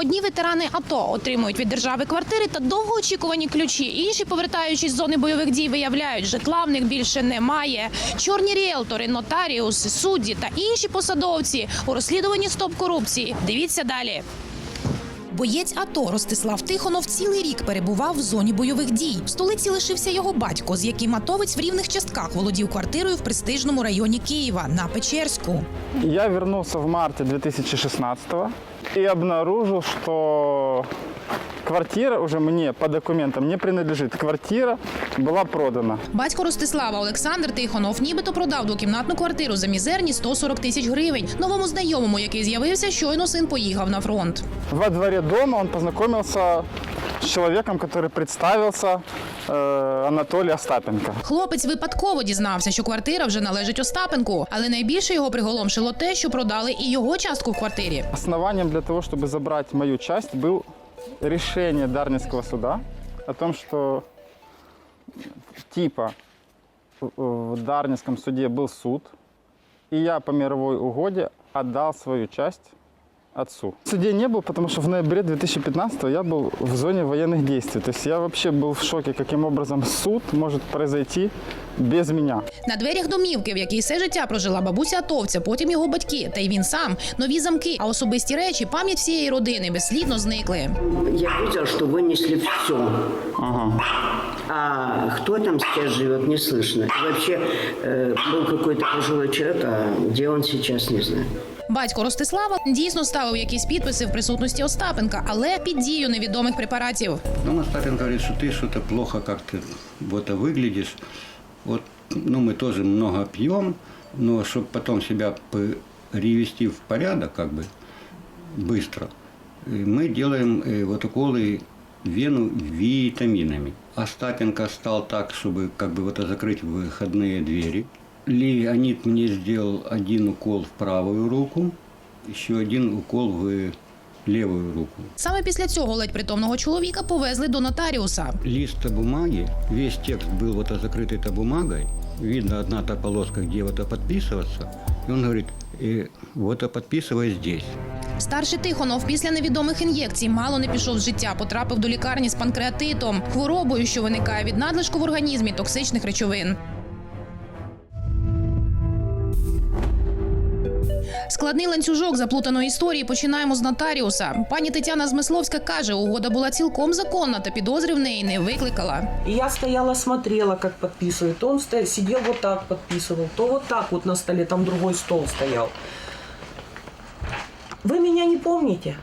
Одні ветерани АТО отримують від держави квартири та довгоочікувані ключі, інші, повертаючись з зони бойових дій, виявляють, житла в більше немає. Чорні ріелтори, нотаріуси, судді та інші посадовці у розслідуванні стоп корупції. Дивіться далі. Боєць АТО Ростислав Тихонов цілий рік перебував в зоні бойових дій. В столиці лишився його батько, з яким атовець в рівних частках володів квартирою в престижному районі Києва на Печерську. Я вернулся в марте 2016 и обнаружил, что квартира уже мне по документам не принадлежит. Квартира была продана. Батько Ростислава Олександр Тихонов нібито продав двокімнатну квартиру за мізерні 140 тисяч гривень новому знайомому, який з'явився, щойно син поїхав на фронт. Во дворе дома он познакомился с человеком, который представился э, Анатолий Остапенко. Хлопець випадково дізнався, що квартира вже належить Остапенку, але найбільше його приголомшило те, що продали і його частку в квартирі. Основанием для того, чтобы забрать мою часть, был решение Дарницкого суда о том, что типа в- Дарнинском суде был суд, и я по мировой угоде отдал свою часть отцу. В суде не был, потому что в ноябре 2015 я был в зоне военных действий. То есть я вообще был в шоке, каким образом суд может произойти без меня. На дверях домівки, в якій все життя прожила бабуся атовця, потім його батьки, та й він сам, нові замки, а особисті речі, пам'ять всієї родини безслідно зникли. Я видел, что вынесли все. А кто там сейчас живет, не слышно. И вообще э, был какой-то пожилой человек, а где он сейчас, не знаю. Батько Ростислава дійсно ставив якісь підписи в присутності Остапенка, але під дію невідомих препаратів. Ну, Остапин говорит, что ты что-то плохо как-то вот выглядишь. Вот, ну, мы тоже много пьем, но чтобы потом себя привести в порядок, как бы, быстро, э, мы делаем э, вот уколы в вену витаминами. Остапенко стал так, чтобы как бы вот закрыть выходные двери. Леонид мне сделал один укол в правую руку, еще один укол в левую руку. Саме після цього ледь притомного чоловіка повезли до нотаріуса. лист бумаги, весь текст был вот закрыт этой бумагой, видно одна та полоска, где вот подписываться, и он говорит, «Э, вот подписывай здесь. Старший Тихонов після невідомих ін'єкцій мало не пішов з життя, потрапив до лікарні з панкреатитом, хворобою, що виникає від надлишку в організмі токсичних речовин. Складний ланцюжок заплутаної історії починаємо з нотаріуса. Пані Тетяна Змисловська каже, угода була цілком законна та підозри в неї не викликала. И я стояла, смотрела, как подписывает. Он сто- сидел вот так подписывал, то вот так вот на столе, там другой стол стоял. Вы меня не помните?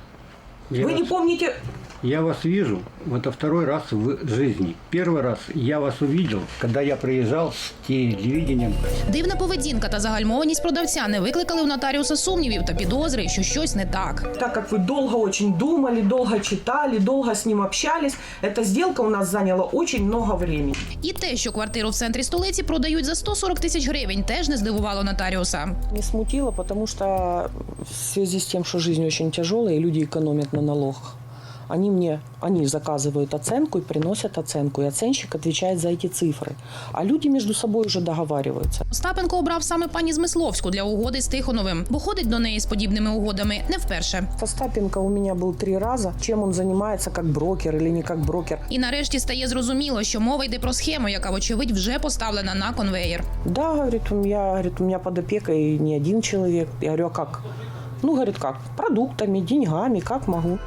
Я Вы не вас- помните? Я вас вижу, это второй раз в жизни. Первый раз я вас увидел, когда я приезжал с телевидением. Дивна поведінка та загальмованість продавця не викликали у нотаріуса сумнівів та підозри, що щось не так. Так как вы долго очень думали, долго читали, долго с ним общались, эта сделка у нас заняла очень много времени. І те, що квартиру в центрі столиці продають за 140 тисяч гривень, теж не здивувало нотаріуса. Не смутило, потому что в связи с тем, что жизнь очень тяжелая, и люди экономят на налогах, они мне, они заказывают оценку и приносят оценку, и оценщик отвечает за эти цифры. А люди между собой уже договариваются. Остапенко обрав саме пані Змисловську для угоди з Тихоновим, бо ходить до неї з подібними угодами не вперше. Остапенко у меня был три раза. Чем он занимается, как брокер или не как брокер? І нарешті стає зрозуміло, що мова йде про схему, яка вочевидь вже поставлена на конвеєр. Да, говорит, у меня, говорит, у меня под опекой не один человек. Я говорю, а как? Ну, говорит, как? Продуктами, деньгами, как могу.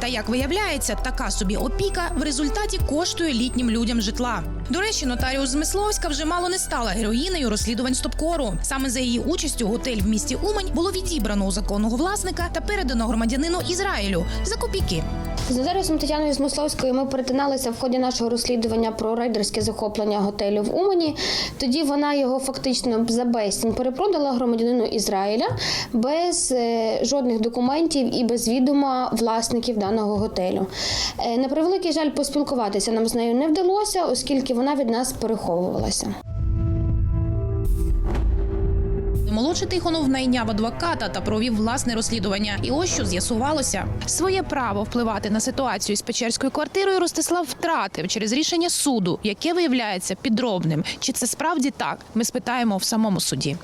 Та як виявляється, така собі опіка в результаті коштує літнім людям житла. До речі, нотаріус Змисловська вже мало не стала героїнею розслідувань стопкору. Саме за її участю готель в місті Умань було відібрано у законного власника та передано громадянину Ізраїлю за копійки. З нотаріусом Тетяною Змисловською ми перетиналися в ході нашого розслідування про рейдерське захоплення готелю в Умані. Тоді вона його фактично за безцінь перепродала громадянину Ізраїля без е, жодних документів і без відома власників даного готелю. Е, на превеликий жаль, поспілкуватися нам з нею не вдалося, оскільки вона від нас переховувалася. Молодший Тихонов найняв адвоката та провів власне розслідування. І ось що з'ясувалося. Своє право впливати на ситуацію з Печерською квартирою Ростислав втратив через рішення суду, яке виявляється підробним. Чи це справді так? Ми спитаємо в самому суді.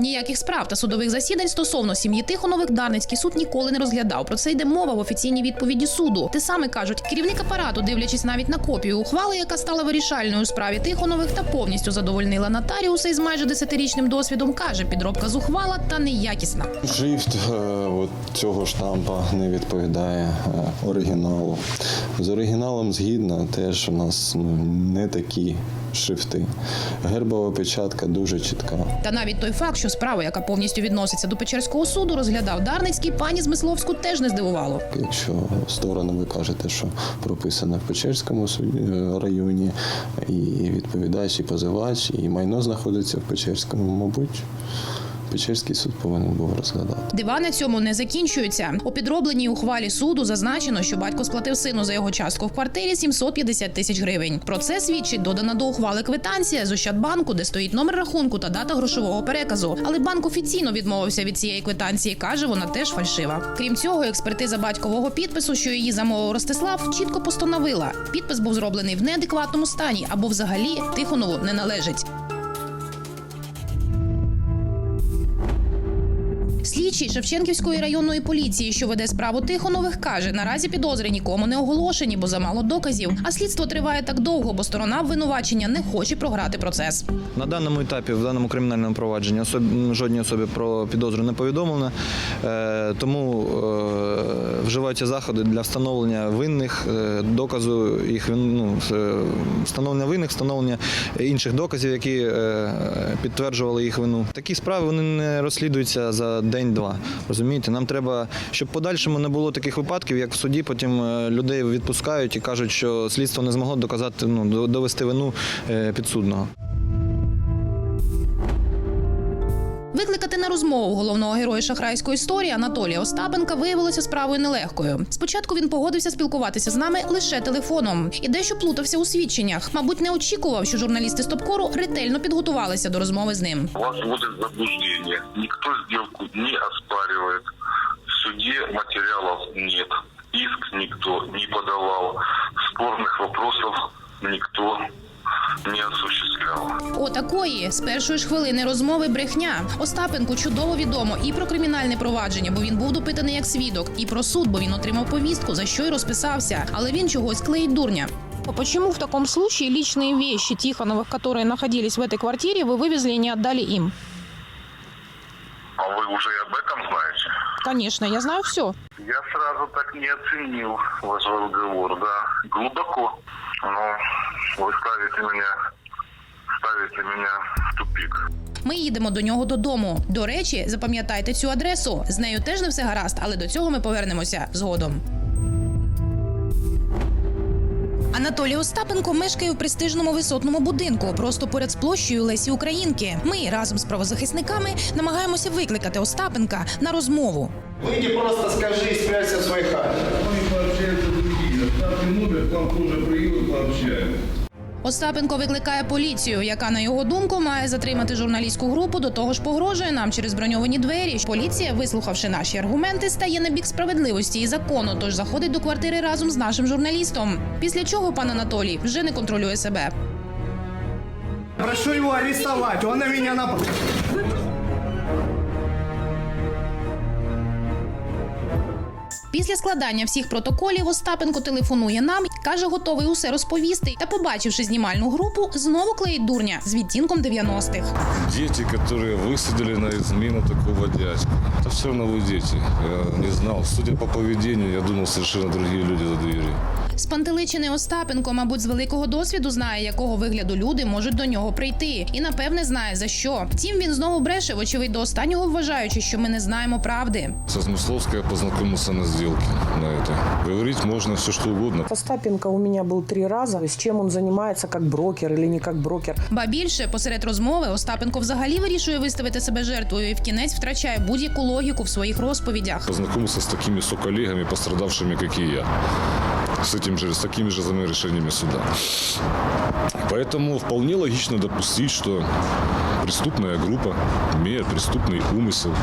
Ніяких справ та судових засідань стосовно сім'ї Тихонових Дарницький суд ніколи не розглядав. Про це йде мова в офіційній відповіді суду. Те саме кажуть, керівник апарату, дивлячись навіть на копію ухвали, яка стала вирішальною у справі Тихонових та повністю задовольнила нотаріуса із майже десятирічним досвідом, каже, підробка зухвала та неякісна. Шрифт е, от цього штампа не відповідає е, оригіналу. З оригіналом згідно, теж у нас ну, не такі шрифти. Гербова печатка дуже чітка. Та навіть той факт, що справа, яка повністю відноситься до Печерського суду, розглядав Дарницький, пані Змисловську теж не здивувало. Якщо сторони ви кажете, що прописано в Печерському е, районі, і відповідач, і позивач, і майно знаходиться в Печерському, мабуть, Печерський суд повинен був розглядати. Дива на цьому не закінчуються. У підробленій ухвалі суду зазначено, що батько сплатив сину за його частку в квартирі 750 тисяч гривень. Про це свідчить додана до ухвали квитанція з Ощадбанку, де стоїть номер рахунку та дата грошового переказу. Але банк офіційно відмовився від цієї квитанції. каже, вона теж фальшива. Крім цього, експертиза батькового підпису, що її замовив Ростислав, чітко постановила: підпис був зроблений в неадекватному стані або взагалі Тихонову не належить. Слідчий Шевченківської районної поліції, що веде справу Тихонових, каже: наразі підозри нікому не оголошені, бо замало доказів. А слідство триває так довго, бо сторона обвинувачення не хоче програти процес. На даному етапі, в даному кримінальному провадженні, особ... жодній особі про підозру не повідомлено, е, тому е, вживаються заходи для встановлення винних, е, доказу їх ну, е, встановлення винних, встановлення інших доказів, які е, підтверджували їх вину. Такі справи вони не розслідуються за день-два. Розумієте, нам треба, щоб подальшому не було таких випадків, як в суді потім людей відпускають і кажуть, що слідство не змогло доказати ну, довести вину підсудного. Викликати на розмову головного героя шахрайської історії Анатолія Остапенка виявилося справою нелегкою. Спочатку він погодився спілкуватися з нами лише телефоном і дещо плутався у свідченнях. Мабуть, не очікував, що журналісти Стопкору ретельно підготувалися до розмови з ним. Вас вводят в заблуждение. Никто сделку не оспаривает. В суде материалов нет. Иск никто не подавал. Спорных вопросов никто не осуществлял. Отакої з першої ж хвилини розмови брехня. Остапенку чудово відомо і про кримінальне провадження, бо він був допитаний як свідок, і про суд, бо він отримав повістку, за що й розписався. Але він чогось клеїть дурня. Почему в таком случае личные вещи Тихоновых, которые находились в этой квартире, вы вывезли и не отдали им? А вы уже и об этом знаете? Конечно, я знаю все. Я сразу так не оценил ваш разговор, да. Глубоко. Но вы ставите меня, ставите меня в тупик. Ми їдемо до нього додому. До речі, запам'ятайте цю адресу. З нею теж не все гаразд, але до цього ми повернемося згодом. Анатолій Остапенко мешкає в престижному висотному будинку, просто поряд з площею Лесі Українки. Ми разом з правозахисниками намагаємося викликати Остапенка на розмову. Выйди просто скажи спрячься в хате. пообщаются номер, там тоже приедут, пообщаемся. Остапенко викликає поліцію, яка на його думку має затримати журналістську групу. До того ж погрожує нам через броньовані двері. Поліція, вислухавши наші аргументи, стає на бік справедливості і закону, тож заходить до квартири разом з нашим журналістом. Після чого пан Анатолій вже не контролює себе. Прошу его арестовать, он на меня напал. Після складання всіх протоколів Остапенко телефонує нам, каже, готовий усе розповісти. Та, побачивши знімальну групу, знову клеїть дурня з відтінком 90-х. Дети, которые высадили на измену такого дядьку. Это все равно вы дети. Я не знал. Судя по поведению, я думал, совершенно другие люди за дверью. Спантеличений Остапенко, мабуть, з великого досвіду знає, якого вигляду люди можуть до нього прийти, і напевне знає за що. Втім, він знову бреше, вочевидь, до останнього вважаючи, що ми не знаємо правди. Со Смысловской я познакомился на сделке на это. Говорить можно все, что угодно. Остапенко у меня был три раза. С чем он занимается, как брокер или не как брокер. Ба більше посеред розмови Остапенко взагалі вирішує виставити себе жертвою і в кінець втрачає будь-яку логіку в своїх розповідях. Познакомился с такими соколлегами, пострадавшими, как и я. С, этим же, с такими же решениями суда. Поэтому вполне логично допустить, что преступная группа, имея преступный умысел,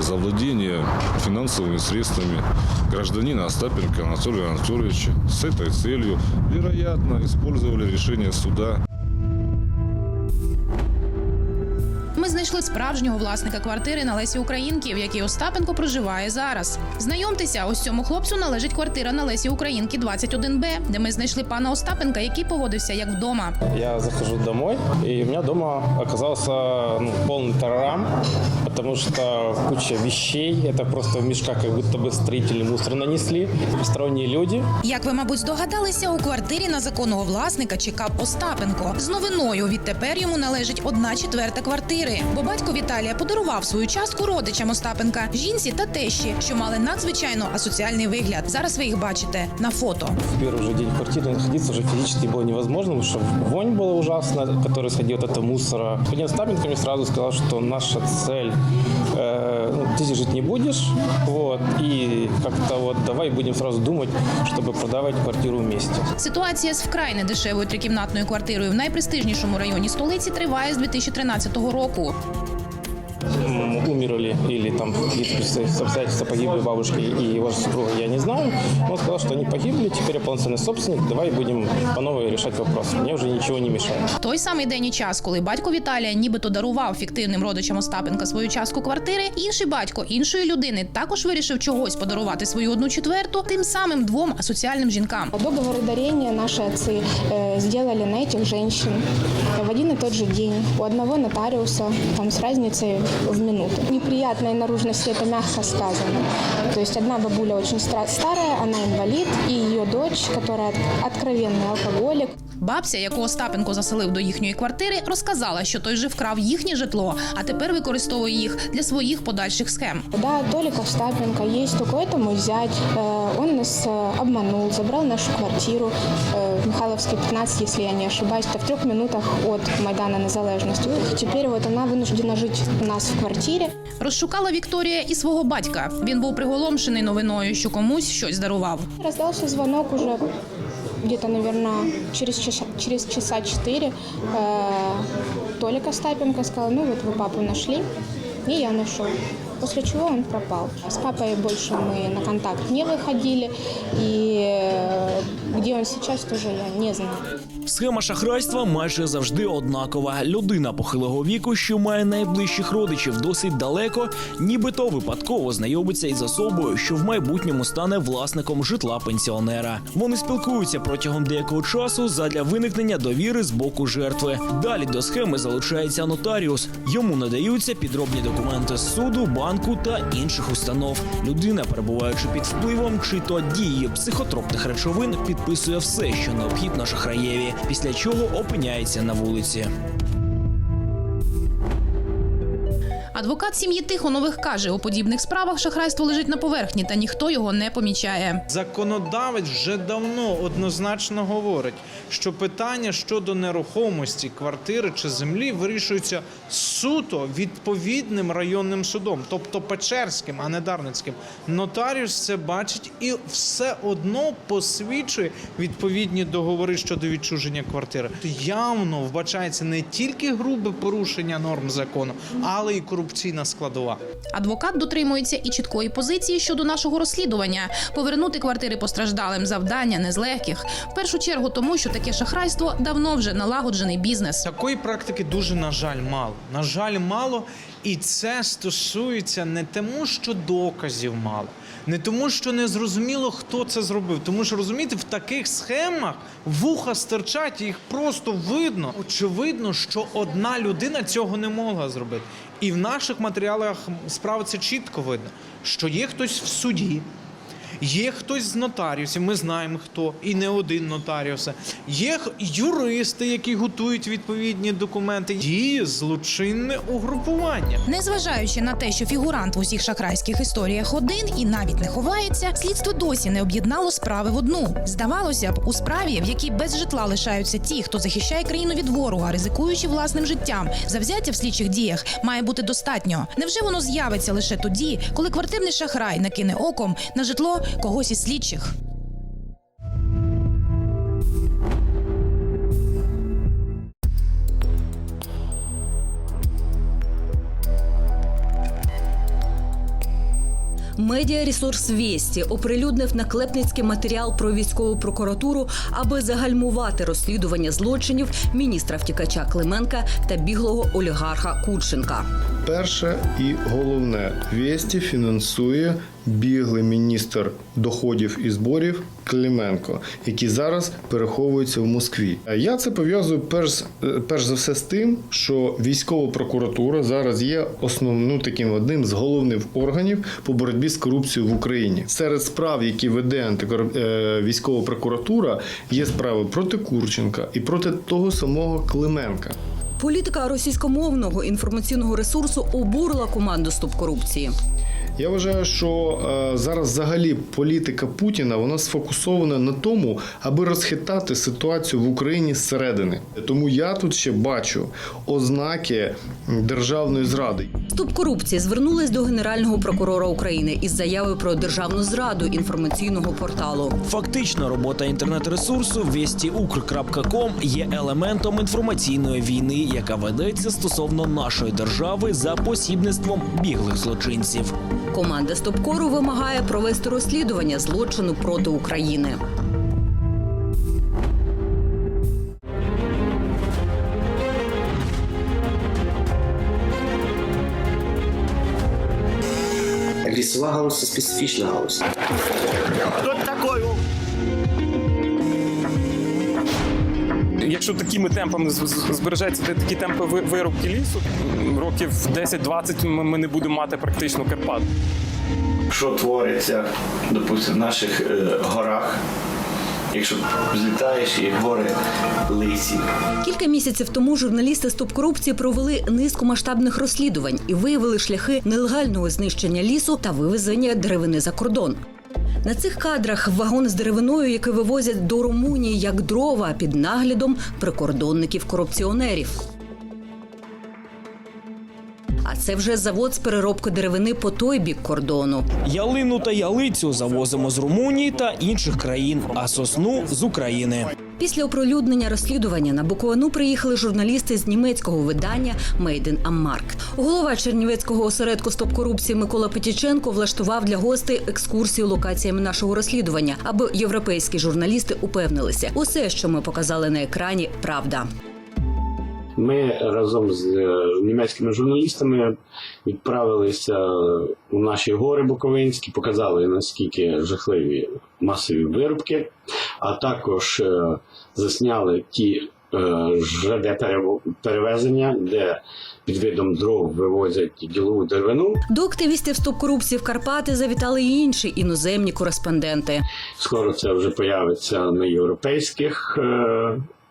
завладение финансовыми средствами гражданина Остапенко Анатолия Анатольевича с этой целью, вероятно, использовали решение суда Ми ми знайшли справжнього власника квартири на Лесі Українки, в якій Остапенко проживає зараз. Знайомтеся, ось цьому хлопцю належить квартира на Лесі Українки 21Б, де ми знайшли пана Остапенка, який поводився як вдома. Я захожу домой, и у меня дома оказался ну, полный тарарам, потому что куча вещей, это просто в мешках как будто бы строители мусор нанесли, посторонние люди. Як ви, мабуть, здогадалися, у квартирі на законного власника чекав Остапенко. З новиною відтепер йому належить одна четверта квартири. Бо батько Віталія подарував свою частку родичам Остапенка, жінці та тещі, що мали надзвичайно асоціальний вигляд. Зараз ви їх бачите на фото. В первый же день квартиры находиться уже физически было невозможно, потому что вонь была ужасная, которая исходила от этого мусора. Господин Остапенко мне сразу сказал, что наша цель, э, ну, ты здесь жить не будешь, вот, и как-то вот давай будем сразу думать, чтобы продавать квартиру вместе. Ситуація з вкрай недешевою трикімнатною квартирою в найпрестижнішому районі столиці триває з 2013 року. М, умерли или там какие-то обстоятельства погибли бабушки и его супруга, я не знаю. Но он сказал, что они погибли, теперь я полноценный собственник, давай будем по новой решать вопрос. Мне уже ничего не мешает. Той самий день і час, коли батько Віталія нібито дарував фіктивним родичам Остапенка свою частку квартири, інший батько іншої людини також вирішив чогось подарувати свою одну четверту тим самим двом асоціальним жінкам. Договоры дарения наши отцы э, сделали на этих женщин в один и тот же день. У одного нотариуса, там с разницей в минуту. Неприятной наружности это мягко сказано. То есть одна бабуля очень стра- старая, она инвалид, и ее дочь, которая от- откровенный алкоголик. Бабця, яку Остапенко заселив до їхньої квартири, розказала, що той же вкрав їхнє житло, а тепер використовує їх для своїх подальших схем. Да, Толик Остапенко есть, только это мой зять. Э, Он нас э, обманул, забрал нашу квартиру э, в Михайловской 15, если я не ошибаюсь, это в трех минутах от Майдана Незалежности. Теперь вот она вынуждена жить у нас в квартире. Розшукала Вікторія і свого батька. Він був приголомшений новиною, що комусь щось дарував. Раздался звонок уже где-то, наверное, через часа, через часа четыре. Э, Толик Остапенко сказал, ну вот вы папу нашли, и я нашел. После чего он пропал. С папой больше мы на контакт не выходили, и э, где он сейчас, тоже я не знаю. Схема шахрайства майже завжди однакова. Людина похилого віку, що має найближчих родичів досить далеко, нібито випадково знайомиться із особою, що в майбутньому стане власником житла пенсіонера. Вони спілкуються протягом деякого часу задля виникнення довіри з боку жертви. Далі до схеми залучається нотаріус. Йому надаються підробні документи з суду, банку та інших установ. Людина, перебуваючи під впливом чи то дією психотропних речовин, підписує все, що необхідно шахраєві, після чого опиняється на вулиці. Адвокат сім'ї Тихонових каже, у подібних справах шахрайство лежить на поверхні, та ніхто його не помічає. Законодавець вже давно однозначно говорить, що питання щодо нерухомості квартири чи землі вирішується суто відповідним районним судом, тобто Печерським, а не Дарницьким. Нотаріус це бачить і все одно посвідчує відповідні договори щодо відчуження квартири. Явно вбачається не тільки грубе порушення норм закону, але й корупційна складова. Адвокат дотримується і чіткої позиції щодо нашого розслідування. Повернути квартири постраждалим завдання не з легких. В першу чергу тому, що таке шахрайство давно вже налагоджений бізнес. Такої практики дуже на жаль мало. На жаль, мало, і це стосується не тому, що доказів мало, не тому, що не зрозуміло, хто це зробив. Тому що розумієте, в таких схемах вуха стирчать, їх просто видно. Очевидно, що одна людина цього не могла зробити. І в наших матеріалах справи це чітко видно, що є хтось в суді. Є хтось з нотаріусів, ми знаємо хто, і не один нотаріус. Є юристи, які готують відповідні документи. Діє злочинне угрупування. Незважаючи на те, що фігурант в усіх шахрайських історіях один і навіть не ховається, слідство досі не об'єднало справи в одну. Здавалося б, у справі, в якій без житла лишаються ті, хто захищає країну від ворога, ризикуючи власним життям, завзяття в слідчих діях має бути достатньо. Невже воно з'явиться лише тоді, коли квартирний шахрай накине оком на житло когось із слідчих? Медіаресурс Вєсті оприлюднив наклепницький матеріал про військову прокуратуру, аби загальмувати розслідування злочинів міністра втікача Клименка та біглого олігарха Курченка. Перше і головне, Вєсті фінансує біглий міністр доходів і зборів Клименко, який зараз переховується в Москві. Я це пов'язую перш, перш за все з тим, що військова прокуратура зараз є основним таким одним з головних органів по боротьбі з корупцією в Україні. Серед справ, які веде антикор... е, військова прокуратура, є справи проти Курченка і проти того самого Клименка. Політика російськомовного інформаційного ресурсу обурила команду Стоп корупції. Я вважаю, що е, зараз взагалі політика Путіна вона сфокусована на тому, аби розхитати ситуацію в Україні зсередини. Тому я тут ще бачу ознаки державної зради. Стоп корупції звернулись до генерального прокурора України із заявою про державну зраду інформаційного порталу. Фактично, робота інтернет-ресурсу вєстіукр.ком є елементом інформаційної війни, яка ведеться стосовно нашої держави за посібництвом біглих злочинців. Команда Стопкору вимагає провести розслідування злочину проти України. Лісова галузь це специфічна галузь. Якщо такими темпами збережеться такі темпи ви- вирубки лісу, років 10-20 ми ми не будемо мати практично Карпат. що твориться, допустимо, в наших е, горах. Якщо злітаєш і гори лисі. Кілька місяців тому журналісти Стоп корупції провели низку масштабних розслідувань і виявили шляхи нелегального знищення лісу та вивезення деревини за кордон. На цих кадрах вагон з деревиною, який вивозять до Румунії як дрова під наглядом прикордонників-корупціонерів. А це вже завод з переробки деревини по той бік кордону. Ялину та ялицю завозимо з Румунії та інших країн, а сосну з України. Після оприлюднення розслідування на Буковину приїхали журналісти з німецького видання Made in Ammark. Голова Чернівецького осередку стоп корупції Микола Петіченко влаштував для гостей екскурсію локаціями нашого розслідування, аби європейські журналісти упевнилися, усе, що ми показали на екрані, правда. Ми разом з е, німецькими журналістами відправилися у наші гори Буковинські, показали наскільки жахливі масові вирубки, а також е, засняли ті е, ЖД перевезення, де під видом дров вивозять ділову деревину. До активістів стоп корупції в Карпати завітали й інші іноземні кореспонденти. Скоро це вже появиться на європейських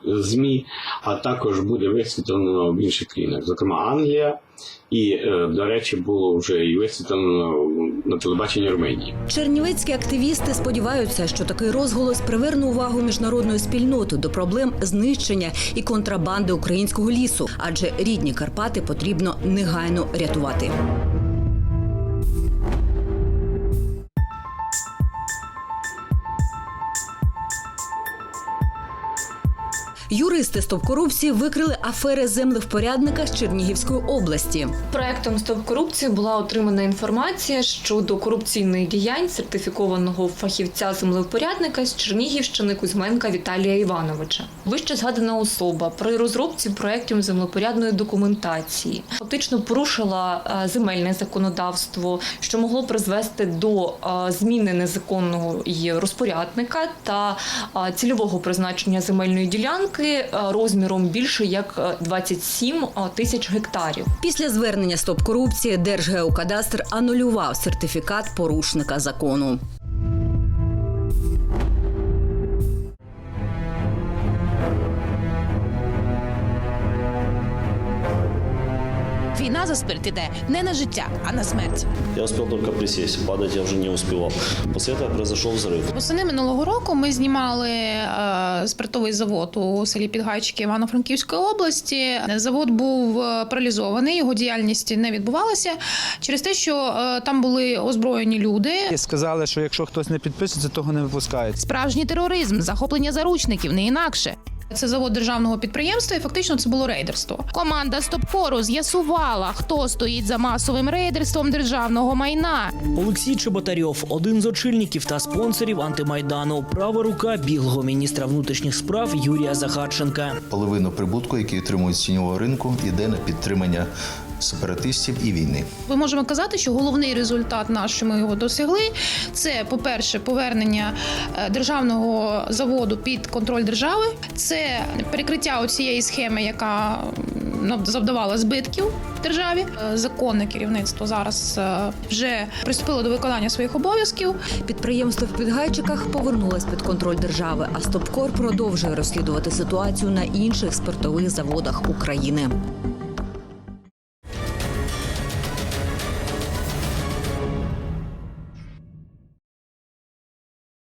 ЗМІ, а також буде висвітлено в інших країнах, зокрема Англія. І, е, до речі, було вже і висвітлено на телебаченні Арменії. Чернівецькі активісти сподіваються, що такий розголос приверне увагу міжнародної спільноти до проблем знищення і контрабанди українського лісу, адже рідні Карпати потрібно негайно рятувати. Юристи стоп корупції викрили афери землевпорядника з Чернігівської області. Проектом Стоп корупції була отримана інформація щодо корупційних діянь сертифікованого фахівця землевпорядника з Чернігівщини Кузьменка Віталія Івановича. Вище згадана особа при розробці проєктів землепорядної документації фактично порушила е, земельне законодавство, що могло призвести до е, зміни незаконного розпорядника та е, цільового призначення земельної ділянки е, розміром більше як е, 27 тисяч гектарів. Після звернення стоп корупції Держгеокадастр анулював сертифікат порушника закону. Війна за спирт іде не на життя, а на смерть. Я успел только присесть, падать я уже не успевал. После этого произошел взрыв. Восени минулого року ми знімали е, спиртовий завод у селі Підгайчики Івано-Франківської області. Завод був е, паралізований, його діяльність не відбувалася через те, що е, там були озброєні люди. Сказали, що якщо хтось не підписується, того не випускають. Справжній тероризм, захоплення заручників, не інакше. Це завод державного підприємства, і фактично це було рейдерство. Команда Стопкору з'ясувала, хто стоїть за масовим рейдерством державного майна. Олексій Чеботарьов, один з очільників та спонсорів антимайдану, права рука біглого міністра внутрішніх справ Юрія Захарченка. Половину прибутку, який отримують з тіньового ринку, іде на підтримання сепаратистів і війни. Ми можемо казати, що головний результат наш, що ми його досягли, це, по-перше, повернення е, державного заводу під контроль держави, це перекриття цієї схеми, яка м, завдавала збитків державі. Е, Законне керівництво зараз е, вже приступило до виконання своїх обов'язків. Підприємство в Підгайчиках повернулось під контроль держави, а Стопкор продовжує розслідувати ситуацію на інших спиртових заводах України.